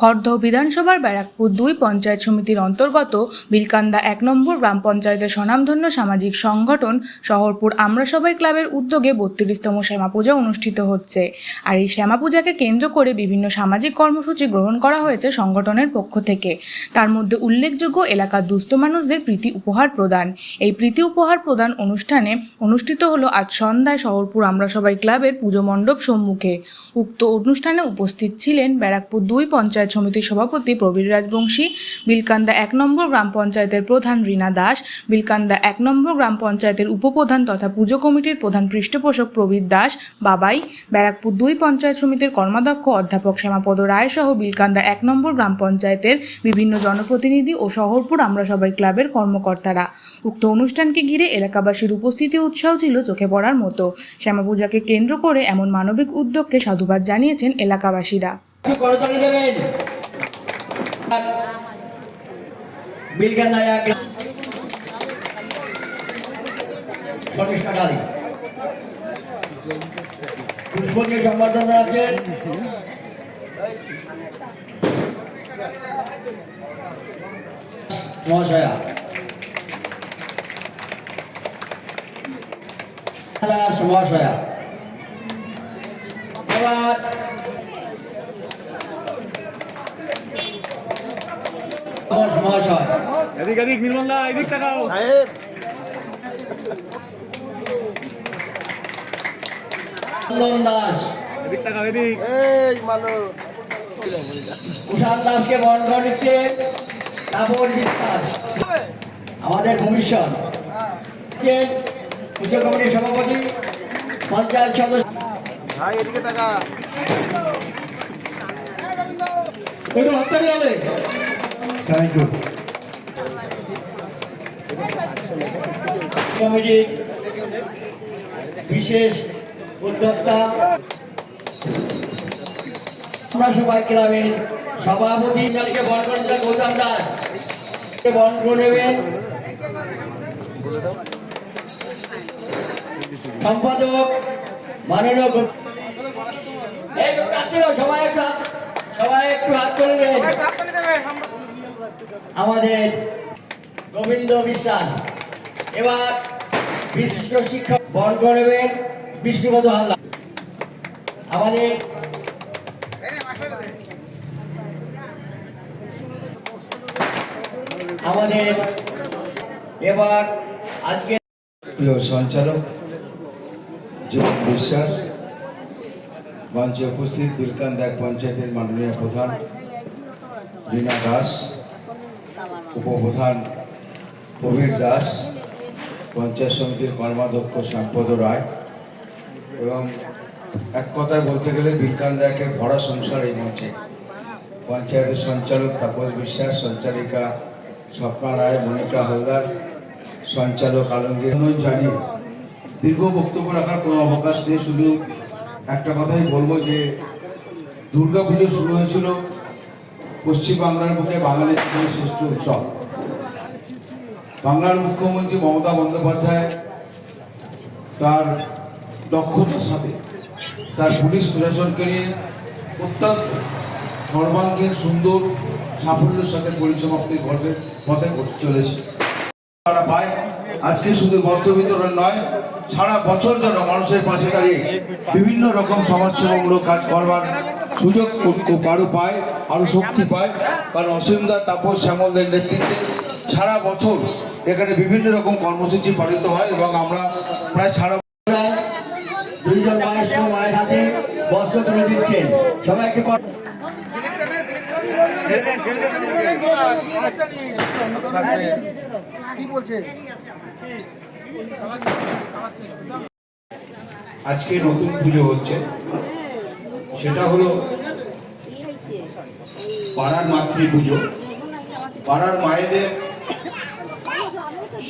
খড়দহ বিধানসভার ব্যারাকপুর দুই পঞ্চায়েত সমিতির অন্তর্গত বিলকান্দা এক নম্বর গ্রাম পঞ্চায়েতের স্বনামধন্য সামাজিক সংগঠন শহরপুর আমরা সবাই ক্লাবের উদ্যোগে বত্রিশতম শ্যামা পূজা অনুষ্ঠিত হচ্ছে। আর এই শ্যামা পূজাকে কেন্দ্র করে বিভিন্ন সামাজিক কর্মসূচি গ্রহণ করা হয়েছে সংগঠনের পক্ষ থেকে। তার মধ্যে উল্লেখযোগ্য এলাকার দুস্থ মানুষদের প্রীতি উপহার প্রদান। এই প্রীতি উপহার প্রদান অনুষ্ঠানে অনুষ্ঠিত হলো আজ সন্ধ্যায় শহরপুর আমরা সবাই ক্লাবের পুজো মণ্ডপ সম্মুখে। উক্ত অনুষ্ঠানে উপস্থিত ছিলেন ব্যারাকপুর দুই পঞ্চায়েত সমিতির সভাপতি প্রবীর রাজবংশী, বিলকান্দা এক নম্বর গ্রাম পঞ্চায়েতের প্রধান রীনা দাস, বিলকান্দা এক নম্বর গ্রাম পঞ্চায়েতের উপপ্রধান তথা পুজো কমিটির প্রধান পৃষ্ঠপোষক প্রবীর দাস, বাবাই, ব্যারাকপুর দুই পঞ্চায়েত সমিতির কর্মাধ্যক্ষ অধ্যাপক শ্যামাপদ রায় সহ বিলকান্দা এক নম্বর গ্রাম পঞ্চায়েতের বিভিন্ন জনপ্রতিনিধি ও শহরপুর আমরা সবাই ক্লাবের কর্মকর্তারা। উক্ত অনুষ্ঠানকে ঘিরে এলাকাবাসীর উপস্থিতি উৎসাহ ছিল চোখে পড়ার মতো। শ্যামা পূজাকে কেন্দ্র করে এমন মানবিক উদ্যোগকে সাধুবাদ জানিয়েছেন এলাকাবাসীরা। করতালি দেবেন বিলকান্দা এক সতীশ কাটালি পুষ্পকে সম্বর্ধনা রাখছেন মহাশয়া। মহাশয়া। এবার মহাশয় এদিক এদিক নির্মল দা এদিক তাকাও। চন্দন দাস। এদিক তাকাও এদিক। এই মালো কুষাণ দাসকে বরণ নিচ্ছে তাপর বিশ্বাস। আমাদের কমিশন। পুজো কমিটির সভাপতি পঞ্চায়েত সদস্য। ভাই এদিকে টাকা একটু হাততালি হবে। থ্যাংক ইউ বিশেষ উদ্যোক্তা। আমরা সবাই ক্লাবের সভাপতি করে নিচ্ছেন গৌতম দাস। বরণ নেবেন? সম্পাদক মাননীয় সবাই একটু সবাই একটু হাত করে দেন। আমাদের গোবিন্দ বিশ্বাস। এবার বিশিষ্ট শিক্ষক বরণ করবেন বিষ্ণুপদ হালদার। আমাদের আমাদের এবার আজকে সঞ্চালক জীবন বিশ্বাস, মঞ্চে উপস্থিত বিলকান্দ এক পঞ্চায়েতের মাননীয় প্রধান, রীনা দাস উপপ্রধান প্রবীর দাস, পঞ্চায়েত সমিতির কর্মাধ্যক্ষ শ্যামপদ রায়। এবং এক কথায় বলতে গেলে বিজ্ঞান একের ভরা সংসার এই মঞ্চে। পঞ্চায়েতের সঞ্চালক তাপস বিশ্বাস, সঞ্চালিকা স্বপ্না রায়, মনিকা হালদার, সঞ্চালক আলমগীর। জানি, দীর্ঘ বক্তব্য রাখার কোনো অবকাশ নেই, শুধু একটা কথাই বলব যে দুর্গা পুজো শুরু হয়েছিল পশ্চিমবাংলার বুকে বাঙালির জীবনের শ্রেষ্ঠ উৎসব। বাংলার মুখ্যমন্ত্রী মমতা বন্দ্যোপাধ্যায় তার দক্ষতার সাথে তার পুলিশ প্রশাসনকে নিয়ে অত্যন্ত সর্বাঙ্গীন, সুন্দর সাফল্যের সাথে পরিসমাপ্তির পথে পথে চলেছে। তারা পায়, আজকে শুধু বস্ত্র বিতরণ নয়, সারা বছর যেন মানুষের পাশে দাঁড়িয়ে বিভিন্ন রকম সমাজসেবামূলক কাজ করবার সুযোগ ও- ও আরও পায়, আরও শক্তি পায়। কারণ অসীমদা, তাপস, শ্যামলদের নেতৃত্বে সারা বছর এখানে বিভিন্ন রকম কর্মসূচি পালিত হয় এবং আমরা প্রায় সারা তুলে দিচ্ছেন আজকে নতুন পুজো হচ্ছে। সেটা হলো পাড়ার মাতৃ পুজো পাড়ার মায়েদের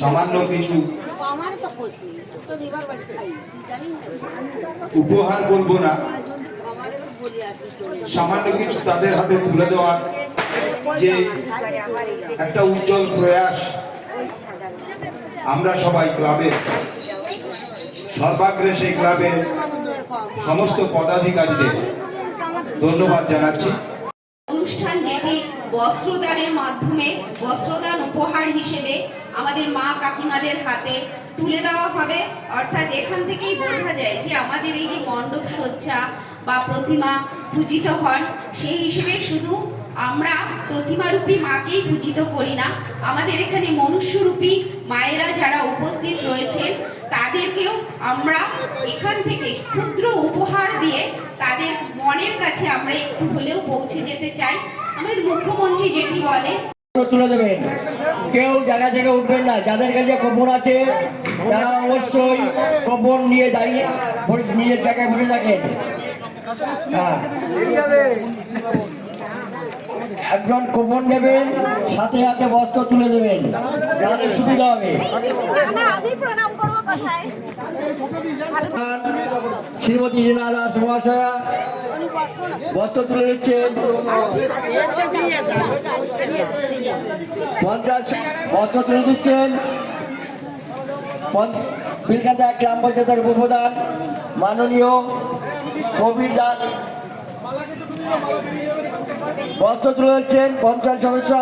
সামান্য কিছু উপহার বলব না। সামান্য কিছু তাদের হাতে তুলে দেওয়ার যে একটা উজ্জ্বল প্রয়াস আমরা সবাই ক্লাবে, সর্বাগ্রে সেই ক্লাবের সমস্ত পদাধিকারীদের ধন্যবাদ জানাচ্ছি। অনুষ্ঠান যেটি বস্ত্রদানের মাধ্যমে, বস্ত্রদান উপহার হিসেবে আমাদের মা কাকিমাদের হাতে তুলে দেওয়া হবে। অর্থাৎ এখান থেকেই বোঝা যায় যে আমাদের এই যে মণ্ডপ সজ্জা বা প্রতিমা পূজিত হন, সেই হিসেবে শুধু আমরা প্রতিমারূপী মাকেই পূজিত করি না, আমাদের এখানে মনুষ্যরূপী মায়েরা যারা উপস্থিত রয়েছেন, তাদেরকেও আমরা এখান থেকে ক্ষুদ্র উপহার দিয়ে তাদের মনের কাছে আমরা একটু হলেও পৌঁছে যেতে চাই। আমাদের মুখ্যমন্ত্রী যেটি বলে তুলে দেবেন কেউ জায়গা থেকে উঠবেন না। যাদের কাছে কপন আছে তারা অবশ্যই কপন নিয়ে দাঁড়িয়ে নিজের জায়গায় বসে থাকেন। হ্যাঁ। একজন কোপন নেবেন সাথে হাতে বস্ত্র তুলে দেবেন। যাতে সুবিধা হবে। শ্রীমতী রীনা দাস মহাশয়া, বস্ত্র তুলে দিচ্ছেন। পঞ্চাশ বস্ত্র তুলে দিচ্ছেন। বিলকাতা গ্রাম পঞ্চায়েতের উপপ্রধান মাননীয় কবির দাস বস্ত্র তুলে দিচ্ছেন পঞ্চায়েত সদস্য।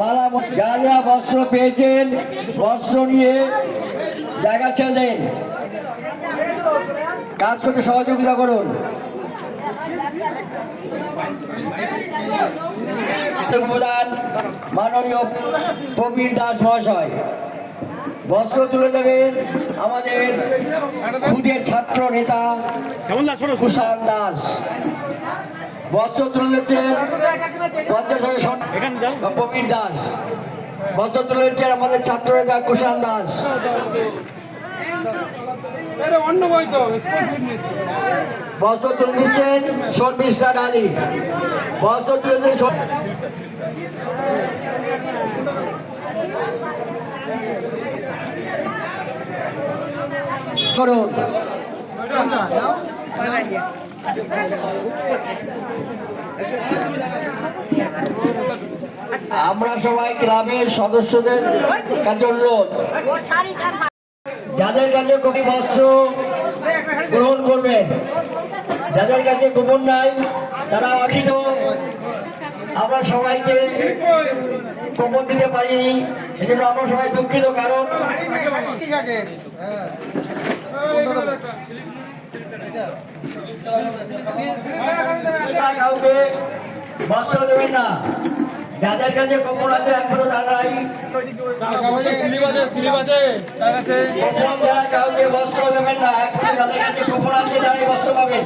মালা যারা যারা বস্ত্র পেয়েছেন। বস্ত্র নিয়ে জায়গা ছেড়ে দেন। কাজ করতে সহযোগিতা করুন। প্রধান মাননীয় প্রবীর দাস মহাশয়। বস্ত্র তুলে দেবেন আমাদের খুদের ছাত্র নেতা কুষাণ দাস। বস্ত্র তুলে দিচ্ছেন পঞ্চাশ প্রবীর দাস। বস্ত্র তুলে দিচ্ছেন আমাদের ছাত্র নেতা কুষাণ দাস। বস্ত্র তুলে দিচ্ছেন শর্মিষ্ঠা ডালি। বস্ত্র তুলে দিচ্ছেন আমরা সবাই ক্লাবের সদস্যদের কাছে অনুরোধ। যাদের কাছে কোটি বস্ত্র গ্রহণ করবেন যাদের কাছে গোপন নাই তারা অঠিত আমরা সবাইকে গোপন দিতে পারিনি এজন্য আমরা সবাই দুঃখিত কারণ আপনারা কাউকে বস্ত্র দেবেন না। যাদের কাছে গোপন আছে এখনও তারাই গোপন যারা কাউকে বস্ত্র দেবেন না। এখনও যাদের কাছে গোপন আছে তারাই বস্ত্র পাবেন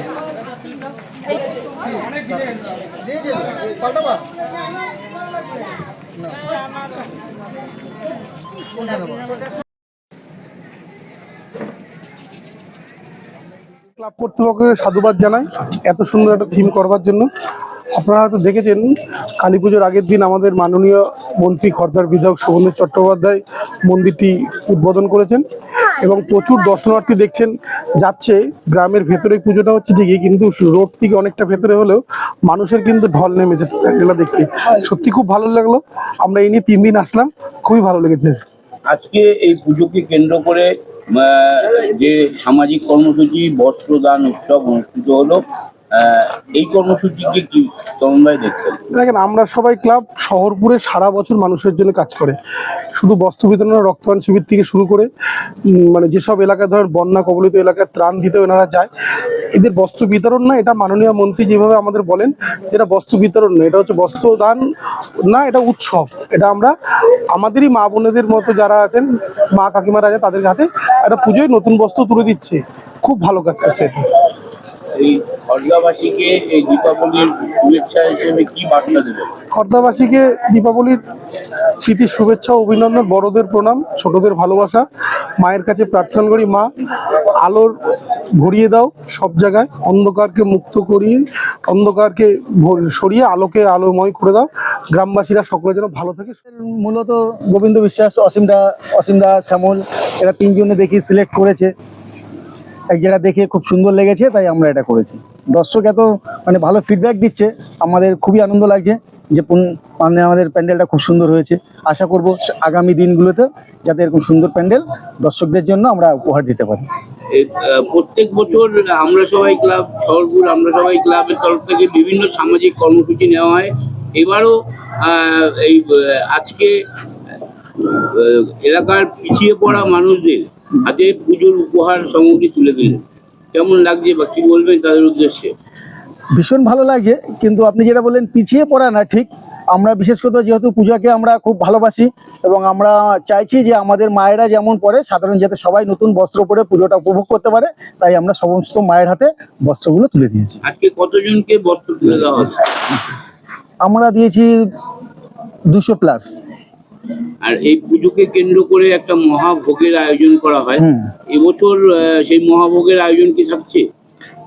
ক্লাব কর্তৃপক্ষকে সাধুবাদ জানাই এত সুন্দর একটা থিম করবার জন্য। আপনারা হয়তো দেখেছেন, কালী পুজোর আগের দিন আমাদের মাননীয় মন্ত্রী, খর্দার বিধায়ক শোভনের চট্টোপাধ্যায় মন্দিরটি উদ্বোধন করেছেন এবং প্রচুর দর্শনার্থী দেখছেন, যাচ্ছে গ্রামের ভেতরে পুজোটা হচ্ছে ঠিকই, কিন্তু রোড থেকে অনেকটা ভেতরে হলেও মানুষের কিন্তু ঢল নেমেছে এগুলো দেখতে। সত্যি খুব ভালো লাগল, আমরা এই নিয়ে তিন দিন আসলাম, খুবই ভালো লেগেছে। আজকে এই পুজোকে কেন্দ্র করে যে সামাজিক কর্মসূচি, বস্ত্রদান, উৎসব অনুষ্ঠিত হলো এই কর্মসূচিকে কি তরুণভাই দেখছেন? দেখেন, আমরা সবাই ক্লাব শহরপুরে সারা বছর মানুষের জন্য কাজ করে। শুধু বস্ত্র বিতরণ রক্তদান শিবির থেকে শুরু করে মানে যেসব এলাকায় ধরেন বন্যা কবলিত এলাকায় ত্রাণ দিতে এনারা যায়, এদের বস্ত্র বিতরণ না, এটা মাননীয় মন্ত্রী যেভাবে আমাদের বলেন, যেটা বস্ত্র বিতরণ না, এটা হচ্ছে বস্ত্র দান না, এটা উৎসব। এটা আমরা আমাদেরই মা বোনেদের মতো যারা আছেন, মা কাকিমারা আছে, তাদের হাতে একটা পুজোয় নতুন বস্ত্র তুলে দিচ্ছে। খুব ভালো কাজ করছে এটা। এই খড়গাবাসীকে এই দীপাবলির শুভেচ্ছা হিসেবে কি বার্তা দেবেন? খর্দাবাসীকে দীপাবলির প্রীতির শুভেচ্ছা ও অভিনন্দন বড়দের প্রণাম ছোটদের ভালোবাসা। মায়ের কাছে প্রার্থনা করি মা আলোর ভরিয়ে দাও সব জায়গায় অন্ধকারকে মুক্ত করিয়ে অন্ধকারকে সরিয়ে আলোকে আলোময় করে দাও। গ্রামবাসীরা সকলে যেন ভালো থাকে। মূলত গোবিন্দ বিশ্বাস অসীম দা অসীম শ্যামল এরা তিনজনে দেখি সিলেক্ট করেছে। এক জায়গা দেখে খুব সুন্দর লেগেছে, তাই আমরা এটা করেছি। দর্শক এত মানে ভালো ফিডব্যাক দিচ্ছে, আমাদের খুবই আনন্দ লাগছে যে মানে আমাদের প্যান্ডেলটা খুব সুন্দর হয়েছে। আশা করব আগামী দিনগুলোতে যাতে এরকম সুন্দর প্যান্ডেল দর্শকদের জন্য আমরা উপহার দিতে পারি। প্রত্যেক বছর আমরা সবাই ক্লাব, শহরপুর আমরা সবাই ক্লাবের তরফ থেকে বিভিন্ন সামাজিক কর্মসূচি নেওয়া হয়। এবারও এই আজকে এলাকার পিছিয়ে পড়া মানুষদের হাতে পুজোর উপহার সামগ্রী তুলে দিলেন। কেমন লাগছে বা কি বলবেন তাদের উদ্দেশ্যে? ভীষণ ভালো লাগছে কিন্তু আপনি যেটা বললেন পিছিয়ে পড়া না ঠিক। আমরা বিশেষ করে যেহেতু পূজাকে আমরা খুব ভালোবাসি এবং আমরা চাইছি যে আমাদের মায়েরা যেমন পরে সাধারণ যাতে সবাই নতুন বস্ত্র পরে পুজোটা উপভোগ করতে পারে তাই আমরা সমস্ত মায়ের হাতে বস্ত্রগুলো তুলে দিয়েছি। আজকে কতজনকে বস্ত্র তুলে দেওয়া আমরা দিয়েছি দুশো প্লাস। আর এই পুজোকে কেন্দ্র করে একটা মহাভোগের আয়োজন করা হয়। হুম। এবছর সেই মহাভোগের আয়োজন কি থাকছে?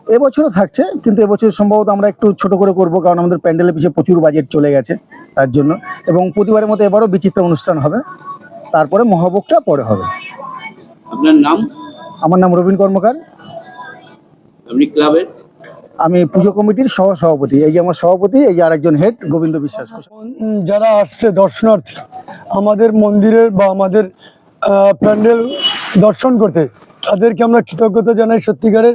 এবছরও থাকছে কিন্তু এবছর সম্ভবত আমরা একটু ছোট করে করব কারণ আমাদের প্যান্ডেলের পিছিয়ে প্রচুর বাজেট চলে গেছে তার জন্য। এবং প্রতিবারের মতো এবারও বিচিত্র অনুষ্ঠান হবে। তারপরে মহাভোগটা পরে হবে। আপনার নাম? আমার নাম রবীন কর্মকার। আপনি ক্লাবের? আমি পুজো কমিটির সহ সভাপতি এই যে আমার সভাপতি এই যে আরেকজন হেড গোবিন্দ বিশ্বাস যারা আসছে দর্শনার্থী আমাদের মন্দিরের বা আমাদের প্যান্ডেল দর্শন করতে। তাদেরকে আমরা কৃতজ্ঞতা জানাই সত্যিকারের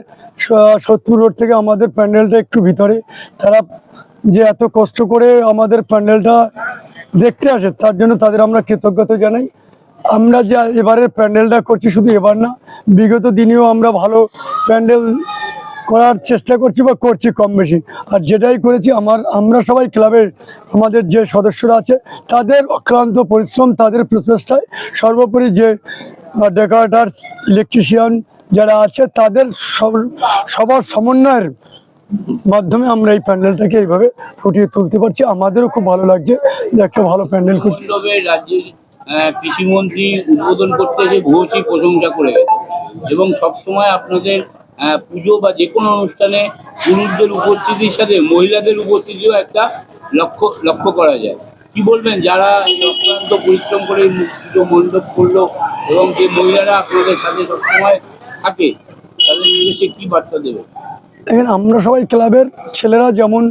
সোদপুর রোড থেকে আমাদের প্যান্ডেলটা একটু ভিতরে। তারা যে এত কষ্ট করে আমাদের প্যান্ডেলটা দেখতে আসে, তার জন্য তাদের আমরা কৃতজ্ঞতা জানাই। আমরা যে এবারের প্যান্ডেলটা করছি শুধু এবার না, বিগত দিনেও আমরা ভালো প্যান্ডেল করার চেষ্টা করছি বা করছি কম বেশি। আর যেটাই করেছি, আমার, আমরা সবাই ক্লাবের, আমাদের যে সদস্যরা আছে, তাদের অক্লান্ত পরিশ্রম, তাদের প্রচেষ্টায় সর্বোপরি যে ডেকোরেটার্স ইলেকট্রিশিয়ান যারা আছে, তাদের সব- সবার সমন্বয়ের মাধ্যমে আমরা এই প্যান্ডেলটাকে এইভাবে ফুটিয়ে তুলতে পারছি। আমাদেরও খুব ভালো লাগছে যে একটা ভালো প্যান্ডেল করছি। কৃষিমন্ত্রী উদ্বোধন করতে যে ভূয়সী প্রশংসা করে গেছে এবং সবসময় আপনাদের পুজো বা যে কোনো অনুষ্ঠানে পুরুষদের উপস্থিতির সাথে মহিলাদের উপস্থিতিও একটা লক্ষ্য লক্ষ্য করা যায়। কি বলবেন? যারা অক্লান্ত পরিশ্রম করে পুজো মণ্ডপ করল এবং যে মহিলারা আপনাদের সাথে সবসময় থাকে, তাদের নিজে কী বার্তা দেবে দেখেন, আমরা সবাই ক্লাবের ছেলেরা যেমন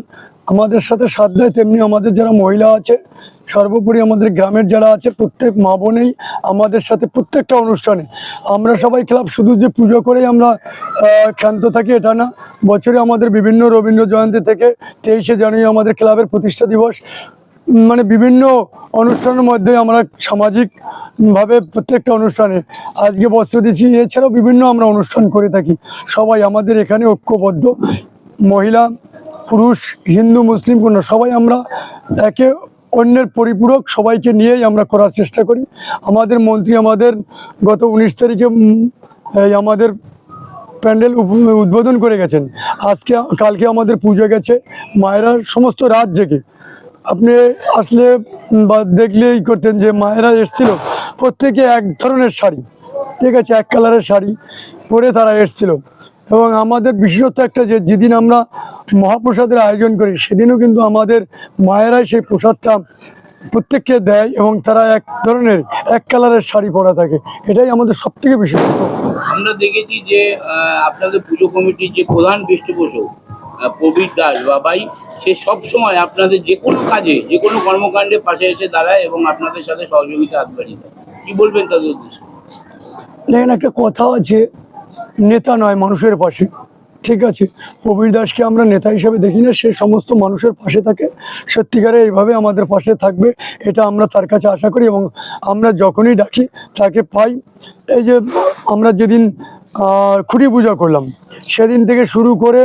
আমাদের সাথে সাথ দেয় তেমনি আমাদের যারা মহিলা আছে, সর্বোপরি আমাদের গ্রামের যারা আছে, প্রত্যেক মা বোনেই আমাদের সাথে প্রত্যেকটা অনুষ্ঠানে। আমরা সবাই ক্লাব শুধু যে পুজো করেই আমরা ক্ষান্ত থাকি এটা না। বছরে আমাদের বিভিন্ন রবীন্দ্র জয়ন্তী থেকে তেইশে জানুয়ারি আমাদের ক্লাবের প্রতিষ্ঠা দিবস। মানে বিভিন্ন অনুষ্ঠানের মধ্যে আমরা সামাজিকভাবে প্রত্যেকটা অনুষ্ঠানে আজকে বস্ত্র দিচ্ছি, এছাড়াও বিভিন্ন আমরা অনুষ্ঠান করে থাকি। সবাই আমাদের এখানে ঐক্যবদ্ধ মহিলা পুরুষ, হিন্দু, মুসলিম কোনো সবাই আমরা একে অন্যের পরিপূরক সবাইকে নিয়েই আমরা করার চেষ্টা করি। আমাদের মন্ত্রী আমাদের গত উনিশ তারিখে আমাদের প্যান্ডেল উদ্বোধন করে গেছেন। আজকে, কালকে আমাদের পুজো গেছে মায়েরা সমস্ত রাত জেগে। আপনি আসলে বা দেখলেই করতেন যে মায়েরা এসছিল প্রত্যেকে এক ধরনের শাড়ি, ঠিক আছে, এক কালারের শাড়ি পরে তারা এসছিল। এবং আমাদের বিশেষত্ব একটা যে যেদিন আমরা মহাপ্রসাদের আয়োজন করি সেদিনও কিন্তু আমাদের মায়েরাই সেই প্রসাদটা প্রত্যেককে দেয় এবং তারা এক ধরনের এক কালারের শাড়ি পরা থাকে। এটাই আমাদের সব থেকে বিশেষত্ব আমরা দেখেছি যে আপনাদের পুজো কমিটির যে প্রধান পৃষ্ঠপোষক প্রবীর দাস বাবাই সে সব সময় আপনাদের যে কোনো কাজে যে কোনো কর্মকাণ্ডে পাশে এসে দাঁড়ায় এবং আপনাদের সাথে সহযোগিতা হাত বাড়িয়ে দেয়। কি বলবেন তাদের উদ্দেশ্যে? দেখেন একটা কথা আছে নেতা নয়, মানুষের পাশে। ঠিক আছে? কবির দাসকে আমরা নেতা হিসেবে দেখি না, সে সমস্ত মানুষের পাশে থাকে। সত্যিকারে এইভাবে আমাদের পাশে থাকবে, এটা আমরা তার কাছে আশা করি এবং আমরা যখনই ডাকি, তাকে পাই। এই যে আমরা যেদিন খুঁটি পূজা করলাম, সেদিন থেকে শুরু করে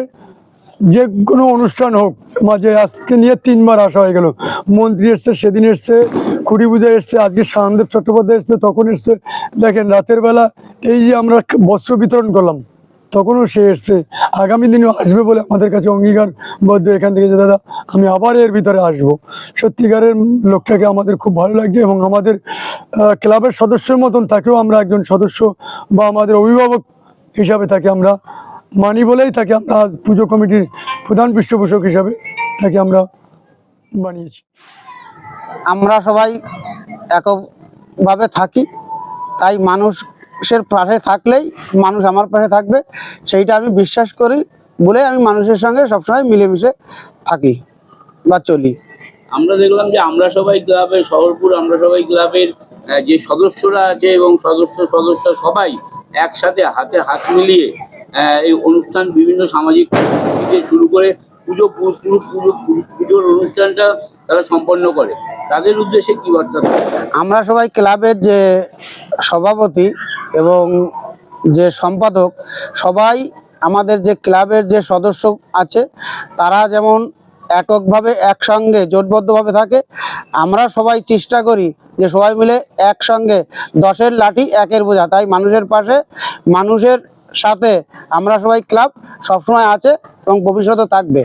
যে কোনো অনুষ্ঠান হোক, মাঝে আজকে নিয়ে তিনবার আসা হয়ে গেল। মন্ত্রী এসছে, সেদিন এসছে খুঁড়ি পূজা এসছে, আজকে শাহদেব চট্টোপাধ্যায় এসছে, তখন এসছে। দেখেন, রাতের বেলা এই যে আমরা বস্ত্র বিতরণ করলাম, তখনও সে এসছে। আগামী দিনেও আসবে বলে আমাদের কাছে অঙ্গীকার অঙ্গীকারবদ্ধ এখান থেকে যে, দাদা, আমি আবার এর ভিতরে আসব। সত্যিকারের লোকটাকে আমাদের খুব ভালো লাগছে এবং আমাদের ক্লাবের সদস্যের মতন তাকেও আমরা একজন সদস্য বা আমাদের অভিভাবক হিসাবে তাকে আমরা মানি বলেই তাকে আমরা পুজো কমিটির প্রধান পৃষ্ঠপোষক হিসাবে তাকে আমরা বানিয়েছি আমরা সবাই একভাবে থাকি, তাই মানুষের পাশে থাকলেই মানুষ আমার পাশে থাকবে, সেইটা আমি বিশ্বাস করি বলে আমি মানুষের সঙ্গে সবসময় মিলেমিশে থাকি বা চলি। আমরা দেখলাম যে আমরা সবাই ক্লাবের শহরপুর আমরা সবাই ক্লাবের যে সদস্যরা আছে এবং সদস্য সদস্য সবাই একসাথে হাতে হাত মিলিয়ে এই অনুষ্ঠান, বিভিন্ন সামাজিক থেকে শুরু করে পুজো পুরো পুজো- পুজোর অনুষ্ঠানটা তারা সম্পন্ন করে। তাদের উদ্দেশ্যে কি বার্তা? আমরা সবাই ক্লাবের যে সভাপতি এবং যে সম্পাদক, সবাই আমাদের যে ক্লাবের যে সদস্য আছে, তারা যেমন এককভাবে একসঙ্গে জোটবদ্ধভাবে থাকে, আমরা সবাই চেষ্টা করি যে সবাই মিলে একসঙ্গে দশের লাঠি একের বোঝা। তাই মানুষের পাশে, মানুষের সাথে আমরা সবাই ক্লাব সবসময় আছে এবং ভবিষ্যতে থাকবে।